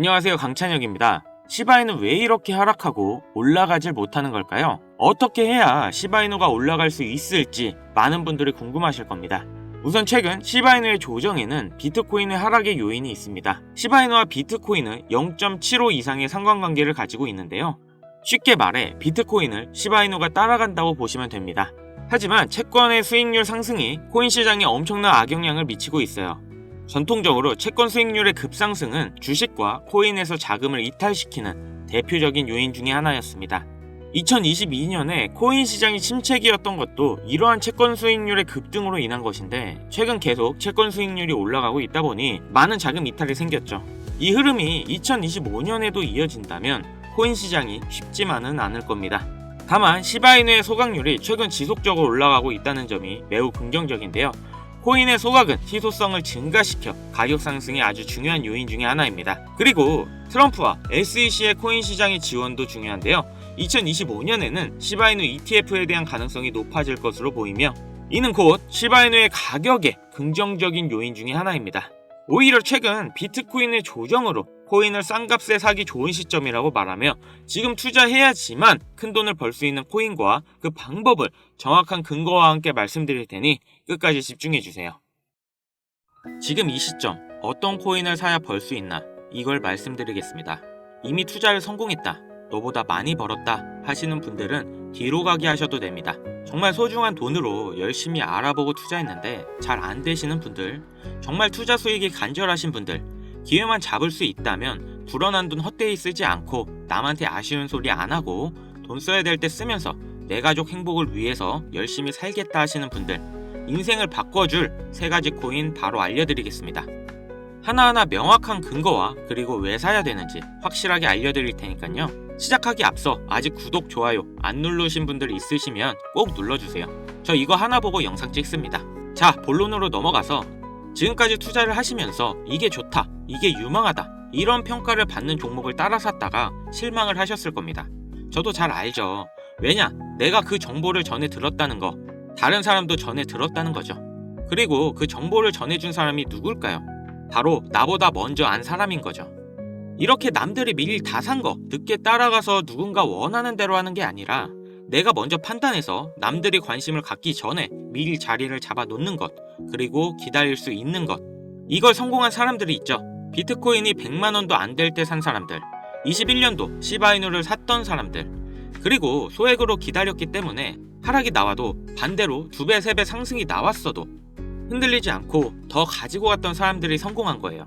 안녕하세요 강찬혁입니다. 시바이는 왜 이렇게 하락하고 올라가질 못하는 걸까요? 어떻게 해야 시바이누가 올라갈 수 있을지 많은 분들이 궁금하실 겁니다. 우선 최근 시바이누의 조정에는 비트코인의 하락의 요인이 있습니다. 시바이누와 비트코인은 0.75 이상의 상관관계를 가지고 있는데요. 쉽게 말해 비트코인을 시바이누가 따라간다고 보시면 됩니다. 하지만 채권의 수익률 상승이 코인 시장에 엄청난 악영향을 미치고 있어요. 전통적으로 채권 수익률의 급상승은 주식과 코인에서 자금을 이탈시키는 대표적인 요인 중의 하나였습니다. 2022년에 코인 시장이 침체기였던 것도 이러한 채권 수익률의 급등으로 인한 것인데 최근 계속 채권 수익률이 올라가고 있다 보니 많은 자금 이탈이 생겼죠. 이 흐름이 2025년에도 이어진다면 코인 시장이 쉽지만은 않을 겁니다. 다만 시바이누의 소각률이 최근 지속적으로 올라가고 있다는 점이 매우 긍정적인데요. 코인의 소각은 희소성을 증가시켜 가격 상승의 아주 중요한 요인 중의 하나입니다. 그리고 트럼프와 SEC의 코인 시장의 지원도 중요한데요. 2025년에는 시바이누 ETF에 대한 가능성이 높아질 것으로 보이며 이는 곧 시바이누의 가격에 긍정적인 요인 중의 하나입니다. 오히려 최근 비트코인의 조정으로 코인을 싼 값에 사기 좋은 시점이라고 말하며 지금 투자해야지만 큰 돈을 벌 수 있는 코인과 그 방법을 정확한 근거와 함께 말씀드릴 테니 끝까지 집중해 주세요. 지금 이 시점 어떤 코인을 사야 벌 수 있나 이걸 말씀드리겠습니다. 이미 투자를 성공했다. 너보다 많이 벌었다 하시는 분들은 뒤로 가기 하셔도 됩니다. 정말 소중한 돈으로 열심히 알아보고 투자했는데 잘 안 되시는 분들, 정말 투자 수익이 간절하신 분들, 기회만 잡을 수 있다면 불어난 돈 헛되이 쓰지 않고 남한테 아쉬운 소리 안 하고 돈 써야 될 때 쓰면서 내 가족 행복을 위해서 열심히 살겠다 하시는 분들, 인생을 바꿔줄 세 가지 코인 바로 알려드리겠습니다. 하나하나 명확한 근거와 그리고 왜 사야 되는지 확실하게 알려드릴 테니까요. 시작하기 앞서 아직 구독, 좋아요 안 누르신 분들 있으시면 꼭 눌러주세요. 저 이거 하나 보고 영상 찍습니다. 자, 본론으로 넘어가서 지금까지 투자를 하시면서 이게 좋다, 이게 유망하다 이런 평가를 받는 종목을 따라 샀다가 실망을 하셨을 겁니다. 저도 잘 알죠. 왜냐? 내가 그 정보를 전해 들었다는 거, 다른 사람도 전해 들었다는 거죠. 그리고 그 정보를 전해준 사람이 누굴까요? 바로 나보다 먼저 안 사람인 거죠. 이렇게 남들이 미리 다 산 거 늦게 따라가서 누군가 원하는 대로 하는 게 아니라 내가 먼저 판단해서 남들이 관심을 갖기 전에 미리 자리를 잡아 놓는 것 그리고 기다릴 수 있는 것 이걸 성공한 사람들이 있죠. 비트코인이 100만 원도 안 될 때 산 사람들 21년도 시바이누를 샀던 사람들 그리고 소액으로 기다렸기 때문에 하락이 나와도 반대로 두 배, 세배 상승이 나왔어도 흔들리지 않고 더 가지고 갔던 사람들이 성공한 거예요.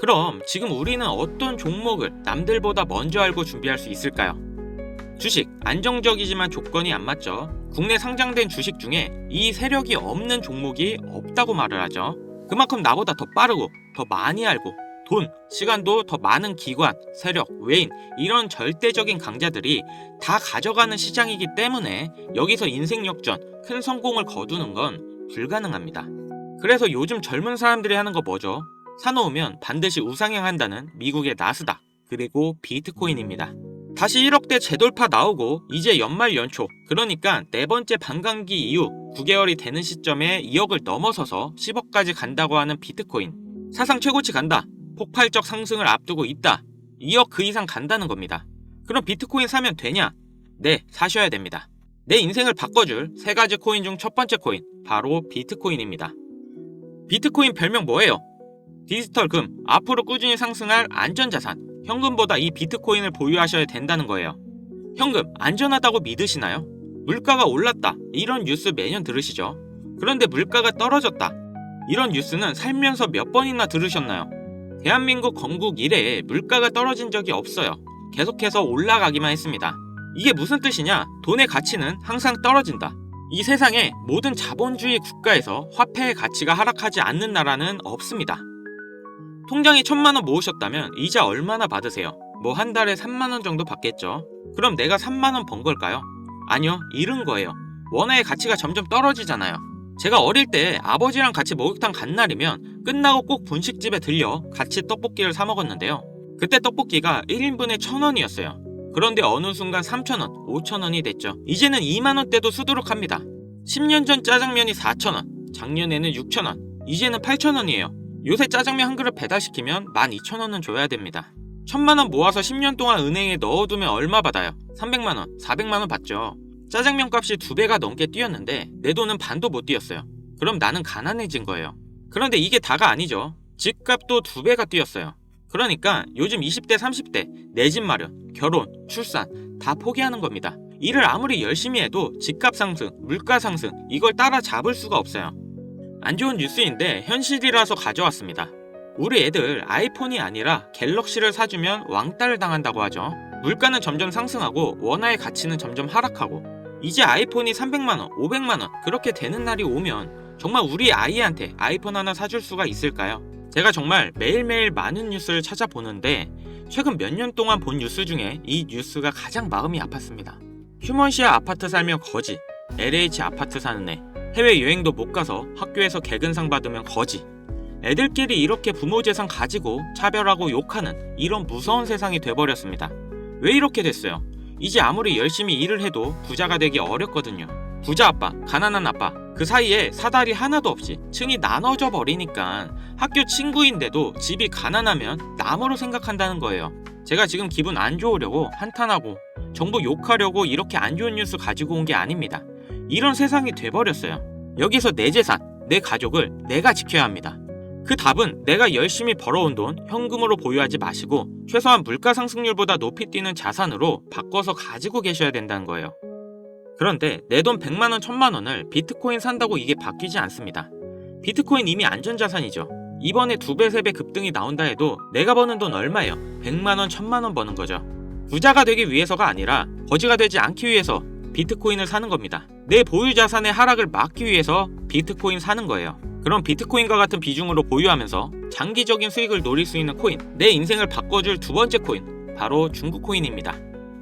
그럼 지금 우리는 어떤 종목을 남들보다 먼저 알고 준비할 수 있을까요? 주식, 안정적이지만 조건이 안 맞죠. 국내 상장된 주식 중에 이 세력이 없는 종목이 없다고 말을 하죠. 그만큼 나보다 더 빠르고 더 많이 알고 돈, 시간도 더 많은 기관, 세력, 외인 이런 절대적인 강자들이 다 가져가는 시장이기 때문에 여기서 인생 역전, 큰 성공을 거두는 건 불가능합니다. 그래서 요즘 젊은 사람들이 하는 거 뭐죠? 사놓으면 반드시 우상향한다는 미국의 나스닥 그리고 비트코인입니다. 다시 1억대 재돌파 나오고 이제 연말 연초 그러니까 네 번째 반감기 이후 9개월이 되는 시점에 2억을 넘어서서 10억까지 간다고 하는 비트코인 사상 최고치 간다 폭발적 상승을 앞두고 있다 2억 그 이상 간다는 겁니다. 그럼 비트코인 사면 되냐? 네 사셔야 됩니다. 내 인생을 바꿔줄 세 가지 코인 중 첫 번째 코인 바로 비트코인입니다. 비트코인 별명 뭐예요? 디지털 금, 앞으로 꾸준히 상승할 안전자산, 현금보다 이 비트코인을 보유하셔야 된다는 거예요. 현금, 안전하다고 믿으시나요? 물가가 올랐다. 이런 뉴스 매년 들으시죠? 그런데 물가가 떨어졌다. 이런 뉴스는 살면서 몇 번이나 들으셨나요? 대한민국 건국 이래에 물가가 떨어진 적이 없어요. 계속해서 올라가기만 했습니다. 이게 무슨 뜻이냐? 돈의 가치는 항상 떨어진다. 이 세상에 모든 자본주의 국가에서 화폐의 가치가 하락하지 않는 나라는 없습니다. 통장에 천만 원 모으셨다면 이자 얼마나 받으세요? 뭐 한 달에 3만 원 정도 받겠죠. 그럼 내가 3만 원 번 걸까요? 아니요, 잃은 거예요. 원화의 가치가 점점 떨어지잖아요. 제가 어릴 때 아버지랑 같이 목욕탕 간 날이면 끝나고 꼭 분식집에 들려 같이 떡볶이를 사 먹었는데요. 그때 떡볶이가 1인분에 1,000원이었어요. 그런데 어느 순간 3,000원, 5,000원이 됐죠. 이제는 2만원대도 수두룩 합니다. 10년 전 짜장면이 4,000원, 작년에는 6,000원, 이제는 8,000원이에요. 요새 짜장면 한 그릇 배달시키면 12,000원은 줘야 됩니다. 1000만원 모아서 10년 동안 은행에 넣어두면 얼마 받아요? 300만원, 400만원 받죠. 짜장면 값이 두 배가 넘게 뛰었는데 내 돈은 반도 못 뛰었어요. 그럼 나는 가난해진 거예요. 그런데 이게 다가 아니죠. 집값도 두 배가 뛰었어요. 그러니까 요즘 20대, 30대 내 집 마련, 결혼, 출산 다 포기하는 겁니다. 일을 아무리 열심히 해도 집값 상승, 물가 상승 이걸 따라잡을 수가 없어요. 안 좋은 뉴스인데 현실이라서 가져왔습니다. 우리 애들 아이폰이 아니라 갤럭시를 사주면 왕따를 당한다고 하죠. 물가는 점점 상승하고 원화의 가치는 점점 하락하고 이제 아이폰이 300만원, 500만원 그렇게 되는 날이 오면 정말 우리 아이한테 아이폰 하나 사줄 수가 있을까요? 제가 정말 매일매일 많은 뉴스를 찾아보는데 최근 몇 년 동안 본 뉴스 중에 이 뉴스가 가장 마음이 아팠습니다. 휴먼시아 아파트 살면 거지, LH 아파트 사는 애, 해외 여행도 못 가서 학교에서 개근상 받으면 거지. 애들끼리 이렇게 부모 재산 가지고 차별하고 욕하는 이런 무서운 세상이 돼버렸습니다. 왜 이렇게 됐어요? 이제 아무리 열심히 일을 해도 부자가 되기 어렵거든요. 부자 아빠, 가난한 아빠, 그 사이에 사다리 하나도 없이 층이 나눠져 버리니까 학교 친구인데도 집이 가난하면 남으로 생각한다는 거예요. 제가 지금 기분 안 좋으려고 한탄하고 정부 욕하려고 이렇게 안 좋은 뉴스 가지고 온 게 아닙니다. 이런 세상이 돼버렸어요. 여기서 내 재산, 내 가족을 내가 지켜야 합니다. 그 답은 내가 열심히 벌어온 돈 현금으로 보유하지 마시고 최소한 물가 상승률보다 높이 뛰는 자산으로 바꿔서 가지고 계셔야 된다는 거예요. 그런데 내 돈 100만원, 1000만원을 비트코인 산다고 이게 바뀌지 않습니다. 비트코인 이미 안전자산이죠. 이번에 두 배, 세배 급등이 나온다 해도 내가 버는 돈 얼마예요? 100만원, 1000만원 버는 거죠. 부자가 되기 위해서가 아니라 거지가 되지 않기 위해서 비트코인을 사는 겁니다. 내 보유 자산의 하락을 막기 위해서 비트코인 사는 거예요. 그럼 비트코인과 같은 비중으로 보유하면서 장기적인 수익을 노릴 수 있는 코인, 내 인생을 바꿔줄 두 번째 코인, 바로 중국 코인입니다.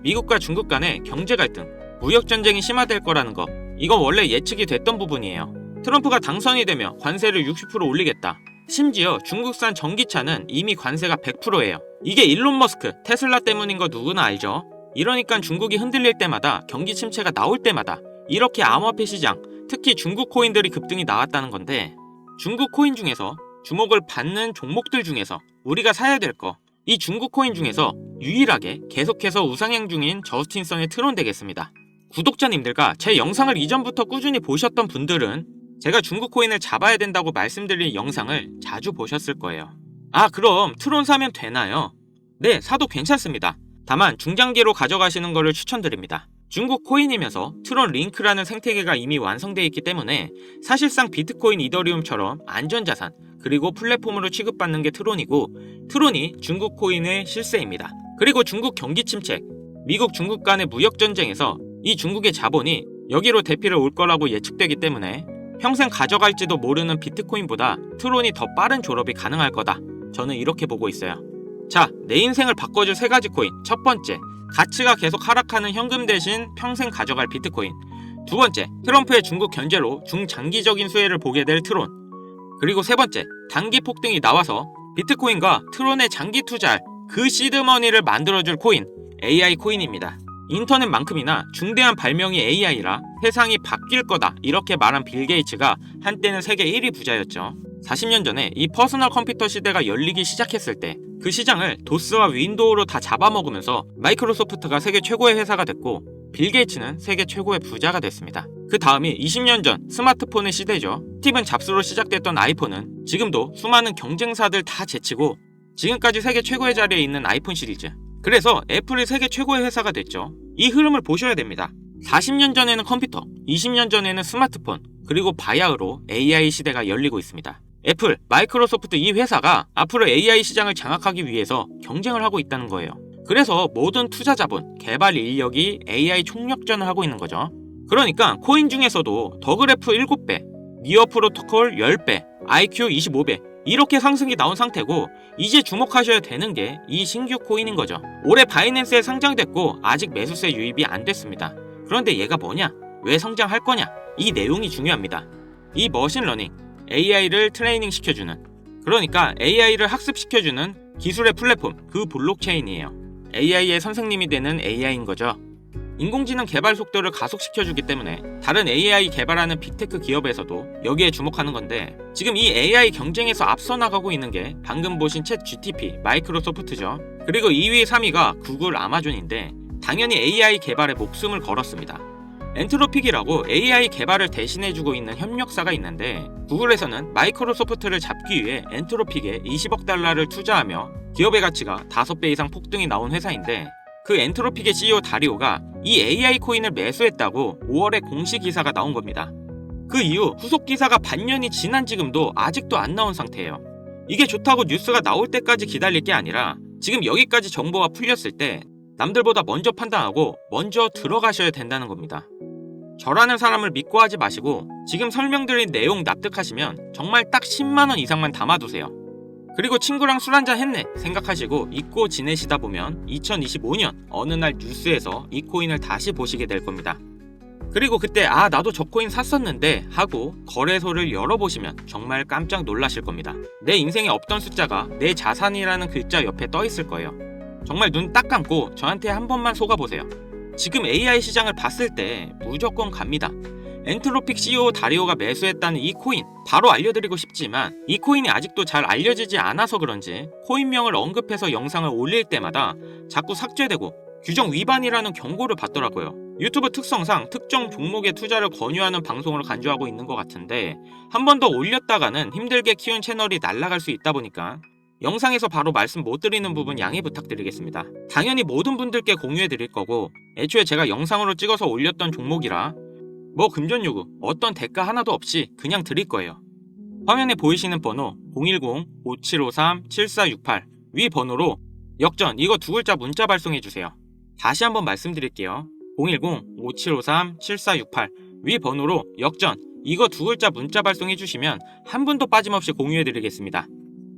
미국과 중국 간의 경제 갈등, 무역 전쟁이 심화될 거라는 거, 이건 원래 예측이 됐던 부분이에요. 트럼프가 당선이 되며 관세를 60% 올리겠다. 심지어 중국산 전기차는 이미 관세가 100%예요. 이게 일론 머스크, 테슬라 때문인 거 누구나 알죠? 이러니까 중국이 흔들릴 때마다 경기 침체가 나올 때마다 이렇게 암호화폐 시장, 특히 중국 코인들이 급등이 나왔다는 건데 중국 코인 중에서 주목을 받는 종목들 중에서 우리가 사야 될 거, 이 중국 코인 중에서 유일하게 계속해서 우상향 중인 저스틴성의 트론 되겠습니다. 구독자님들과 제 영상을 이전부터 꾸준히 보셨던 분들은 제가 중국 코인을 잡아야 된다고 말씀드린 영상을 자주 보셨을 거예요. 아, 그럼 트론 사면 되나요? 네, 사도 괜찮습니다. 다만 중장기로 가져가시는 것을 추천드립니다. 중국 코인이면서 트론 링크라는 생태계가 이미 완성되어 있기 때문에 사실상 비트코인 이더리움처럼 안전자산 그리고 플랫폼으로 취급받는 게 트론이고 트론이 중국 코인의 실세입니다. 그리고 중국 경기 침체, 미국 중국 간의 무역 전쟁에서 이 중국의 자본이 여기로 대피를 올 거라고 예측되기 때문에 평생 가져갈지도 모르는 비트코인보다 트론이 더 빠른 졸업이 가능할 거다. 저는 이렇게 보고 있어요. 자, 내 인생을 바꿔줄 세 가지 코인. 첫 번째, 가치가 계속 하락하는 현금 대신 평생 가져갈 비트코인. 두 번째, 트럼프의 중국 견제로 중장기적인 수혜를 보게 될 트론. 그리고 세 번째, 단기 폭등이 나와서 비트코인과 트론의 장기 투자할 그 시드머니를 만들어줄 코인, AI 코인입니다. 인터넷만큼이나 중대한 발명이 AI라 세상이 바뀔 거다 이렇게 말한 빌 게이츠가 한때는 세계 1위 부자였죠. 40년 전에 이 퍼스널 컴퓨터 시대가 열리기 시작했을 때 그 시장을 도스와 윈도우로 다 잡아먹으면서 마이크로소프트가 세계 최고의 회사가 됐고 빌 게이츠는 세계 최고의 부자가 됐습니다. 그 다음이 20년 전 스마트폰의 시대죠. 스티븐 잡스로 시작됐던 아이폰은 지금도 수많은 경쟁사들 다 제치고 지금까지 세계 최고의 자리에 있는 아이폰 시리즈. 그래서 애플이 세계 최고의 회사가 됐죠. 이 흐름을 보셔야 됩니다. 40년 전에는 컴퓨터, 20년 전에는 스마트폰, 그리고 바야흐로 AI 시대가 열리고 있습니다. 애플, 마이크로소프트 이 회사가 앞으로 AI 시장을 장악하기 위해서 경쟁을 하고 있다는 거예요. 그래서 모든 투자 자본, 개발 인력이 AI 총력전을 하고 있는 거죠. 그러니까 코인 중에서도 더그래프 7배, 니어 프로토콜 10배, IQ 25배 이렇게 상승이 나온 상태고 이제 주목하셔야 되는 게 이 신규 코인인 거죠. 올해 바이낸스에 상장됐고 아직 매수세 유입이 안 됐습니다. 그런데 얘가 뭐냐? 왜 성장할 거냐? 이 내용이 중요합니다. 이 머신러닝, AI를 트레이닝 시켜주는 그러니까 AI를 학습시켜주는 기술의 플랫폼 그 블록체인이에요. AI의 선생님이 되는 AI인 거죠. 인공지능 개발 속도를 가속시켜주기 때문에 다른 AI 개발하는 빅테크 기업에서도 여기에 주목하는 건데 지금 이 AI 경쟁에서 앞서 나가고 있는 게 방금 보신 챗 GTP 마이크로소프트죠. 그리고 2위, 3위가 구글, 아마존인데 당연히 AI 개발에 목숨을 걸었습니다. 엔트로픽이라고 AI 개발을 대신해주고 있는 협력사가 있는데 구글에서는 마이크로소프트를 잡기 위해 엔트로픽에 20억 달러를 투자하며 기업의 가치가 5배 이상 폭등이 나온 회사인데 그 엔트로픽의 CEO 다리오가 이 AI 코인을 매수했다고 5월에 공식 기사가 나온 겁니다. 그 이후 후속 기사가 반년이 지난 지금도 아직도 안 나온 상태예요. 이게 좋다고 뉴스가 나올 때까지 기다릴 게 아니라 지금 여기까지 정보가 풀렸을 때 남들보다 먼저 판단하고 먼저 들어가셔야 된다는 겁니다. 저라는 사람을 믿고 하지 마시고 지금 설명드린 내용 납득하시면 정말 딱 10만원 이상만 담아두세요. 그리고 친구랑 술 한잔 했네 생각하시고 잊고 지내시다 보면 2025년 어느 날 뉴스에서 이 코인을 다시 보시게 될 겁니다. 그리고 그때 아 나도 저 코인 샀었는데 하고 거래소를 열어보시면 정말 깜짝 놀라실 겁니다. 내 인생에 없던 숫자가 내 자산이라는 글자 옆에 떠 있을 거예요. 정말 눈 딱 감고 저한테 한 번만 속아보세요. 지금 AI 시장을 봤을 때 무조건 갑니다. 엔트로픽 CEO 다리오가 매수했다는 이 코인 바로 알려드리고 싶지만 이 코인이 아직도 잘 알려지지 않아서 그런지 코인명을 언급해서 영상을 올릴 때마다 자꾸 삭제되고 규정 위반이라는 경고를 받더라고요. 유튜브 특성상 특정 종목에 투자를 권유하는 방송을 간주하고 있는 것 같은데 한 번 더 올렸다가는 힘들게 키운 채널이 날아갈 수 있다 보니까 영상에서 바로 말씀 못 드리는 부분 양해 부탁드리겠습니다. 당연히 모든 분들께 공유해 드릴 거고 애초에 제가 영상으로 찍어서 올렸던 종목이라 뭐 금전 요구 어떤 대가 하나도 없이 그냥 드릴 거예요. 화면에 보이시는 번호 010-5753-7468 위 번호로 역전 이거 두 글자 문자 발송해 주세요. 다시 한번 말씀드릴게요. 010-5753-7468 위 번호로 역전 이거 두 글자 문자 발송해 주시면 한 분도 빠짐없이 공유해 드리겠습니다.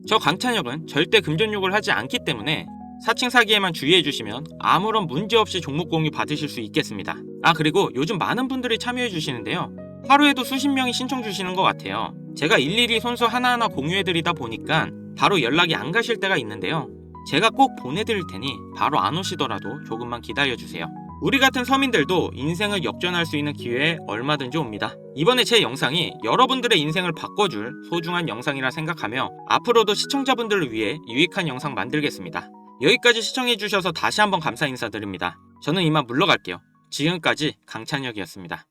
저 강찬혁은 절대 금전욕을 하지 않기 때문에 사칭 사기에만 주의해 주시면 아무런 문제 없이 종목 공유 받으실 수 있겠습니다. 아 그리고 요즘 많은 분들이 참여해 주시는데요. 하루에도 수십 명이 신청 주시는 것 같아요. 제가 일일이 손수 하나하나 공유해 드리다 보니까 바로 연락이 안 가실 때가 있는데요. 제가 꼭 보내드릴 테니 바로 안 오시더라도 조금만 기다려 주세요. 우리 같은 서민들도 인생을 역전할 수 있는 기회에 얼마든지 옵니다. 이번에 제 영상이 여러분들의 인생을 바꿔줄 소중한 영상이라 생각하며 앞으로도 시청자분들을 위해 유익한 영상 만들겠습니다. 여기까지 시청해주셔서 다시 한번 감사 인사드립니다. 저는 이만 물러갈게요. 지금까지 강찬혁이었습니다.